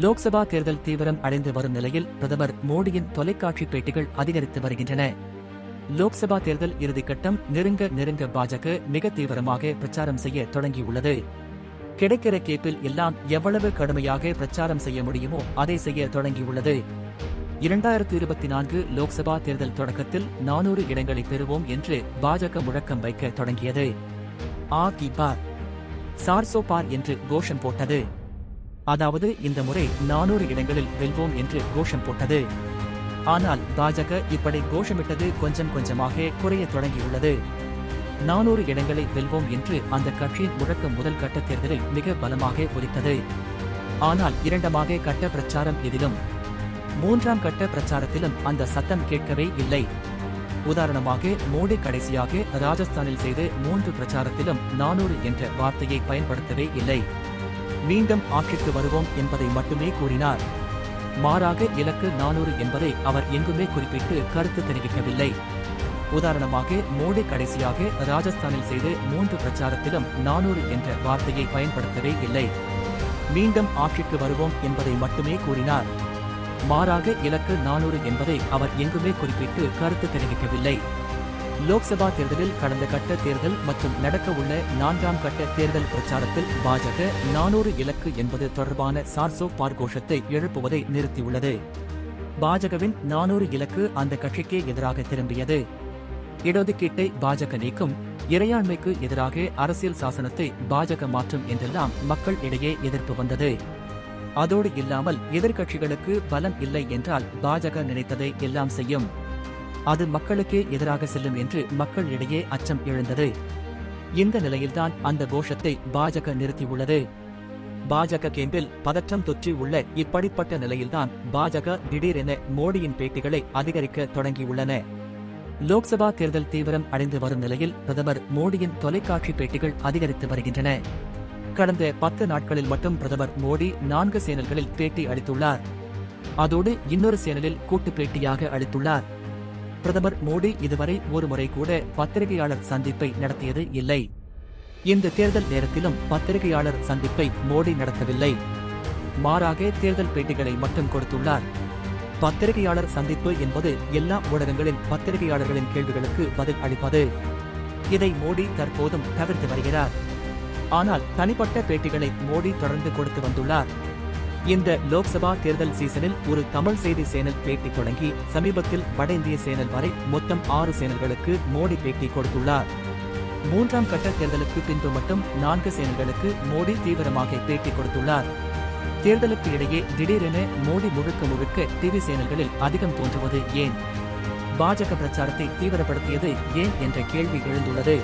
லோக்சபா தேர்தல் தீவிரம் அடைந்து வரும் நிலையில் பிரதமர் மோடியின் தொலைக்காட்சி பேட்டிகள் அதிகரித்து வருகின்றன. லோக்சபா தேர்தல் இறுதிக்கட்டம் நெருங்க நெருங்க பாஜக மிக தீவிரமாக பிரச்சாரம் செய்ய தொடங்கியுள்ளது. கிடைக்கிற கேப்பில் எல்லாம் எவ்வளவு கடுமையாக பிரச்சாரம் செய்ய முடியுமோ அதை செய்ய தொடங்கியுள்ளது. இரண்டாயிரத்தி இருபத்தி நான்கு லோக்சபா தேர்தல் தொடக்கத்தில் நானூறு இடங்களை பெறுவோம் என்று பாஜக முழக்கம் வைக்க தொடங்கியது. ஆ கி பார் சார்சோ பார் என்று கோஷம் போட்டது. அதாவது இந்த முறை நானூறு இடங்களில் வெல்வோம் என்று கோஷம் போட்டது. ஆனால் பாஜக இப்படி கோஷமிட்டது கொஞ்சம் கொஞ்சமாக குறைய தொடங்கியுள்ளது. நானூறு இடங்களை வெல்வோம் என்று அந்த கட்சியின் முழக்கம் முதல் கட்ட தேர்தலில் மிக பலமாக ஒலித்தது ஆனால் இரண்டமாக கட்ட பிரச்சாரம் எதிலும். மூன்றாம் கட்ட பிரச்சாரத்திலும் அந்த சத்தம் கேட்கவே இல்லை. உதாரணமாக மோடி கடைசியாக ராஜஸ்தானில் செய்த மூன்று பிரச்சாரத்திலும் நானூறு என்ற வார்த்தையை பயன்படுத்தவே இல்லை. மீண்டும் ஆட்சிக்கு வருவோம் என்பதை மட்டுமே கூறினார். மாறாக இலக்கு நானூறு என்பதை அவர் எங்குமே குறிப்பிட்டு கருத்து தெரிவிக்கவில்லை. உதாரணமாக மோடி கடைசியாக ராஜஸ்தானில் செய்த மூன்று பிரச்சாரத்திலும் நானூறு என்ற வார்த்தையை பயன்படுத்தவே இல்லை. மீண்டும் ஆட்சிக்கு வருவோம் என்பதை மட்டுமே கூறினார். மாறாக இலக்கு நானூறு என்பதை அவர் எங்குமே குறிப்பிட்டு கருத்து தெரிவிக்கவில்லை. லோக்சபா தேர்தலில் கடந்த கட்ட தேர்தல் மற்றும் நடக்க உள்ள நான்காம் கட்ட தேர்தல் பிரச்சாரத்தில் பாஜக நானூறு இலக்கு என்பது தொடர்பான சார்சோ பார் கோஷத்தை எழுப்புவதை நிறுத்தியுள்ளது. பாஜகவின் நானூறு இலக்கு அந்த கட்சிக்கே எதிராக திரும்பியது. இடஒதுக்கீட்டை பாஜக நீக்கும் இறையாண்மைக்கு எதிராக அரசியல் சாசனத்தை பாஜக மாற்றும் என்றெல்லாம் மக்கள் இடையே எதிர்ப்பு வந்தது. அதோடு இல்லாமல் எதிர்க்கட்சிகளுக்கு பலம் இல்லை என்றால் பாஜக நினைத்ததை எல்லாம் செய்யும். அது மக்களுக்கே எதிராக செல்லும் என்று மக்கள் இடையே அச்சம் எழுந்தது. இந்த நிலையில்தான் அந்த கோஷத்தை பாஜக நிறுத்தியுள்ளது. பாஜக கேம்பில் பதற்றம் தொற்றி உள்ள இப்படிப்பட்ட நிலையில்தான் பாஜக திடீரென மோடியின் பேட்டிகளை அதிகரிக்க தொடங்கியுள்ளன. லோக்சபா தேர்தல் தீவிரம் அடைந்து வரும் நிலையில் பிரதமர் மோடியின் தொலைக்காட்சி பேட்டிகள் அதிகரித்து வருகின்றன. கடந்த பத்து நாட்களில் மட்டும் பிரதமர் மோடி நான்கு சேனல்களில் பேட்டி அளித்துள்ளார். அதோடு இன்னொரு சேனலில் கூட்டு பேட்டியாக அளித்துள்ளார். பிரதமர் மோடி இதுவரை ஒரு முறை கூட பத்திரிகையாளர் சந்திப்பை நடத்தியது இல்லை. இந்த தேர்தல் நேரத்திலும் பத்திரிகையாளர் சந்திப்பை மோடி நடத்தவில்லை. மாறாக தேர்தல் பேட்டிகளை மட்டும் கொடுத்துள்ளார். பத்திரிகையாளர் சந்திப்பு என்பது எல்லா ஊடகங்களின் பத்திரிகையாளர்களின் கேள்விகளுக்கு பதில் அளிப்பது. இதை மோடி தற்போதும் தவிர்த்து வருகிறார். ஆனால் தனிப்பட்ட பேட்டிகளை மோடி தொடர்ந்து கொடுத்து வந்துள்ளார். இந்த லோக்சபா தேர்தல் சீசனில் ஒரு தமிழ் செய்தி சேனல் பேட்டி தொடங்கி சமீபத்தில் வட இந்திய சேனல் வரை மொத்தம் ஆறு சேனல்களுக்கு மோடி பேட்டி கொடுத்துள்ளார். மூன்றாம் கட்ட தேர்தலுக்கு பின்பு மட்டும் நான்கு சேனல்களுக்கு மோடி தீவிரமாக பேட்டி கொடுத்துள்ளார். தேர்தலுக்கு இடையே திடீரென மோடி முழுக்க முழுக்க டிவி சேனல்களில் அதிகம் தோன்றுவது ஏன்? பாஜக பிரச்சாரத்தை தீவிரப்படுத்தியது ஏன் என்ற கேள்வி எழுந்துள்ளது.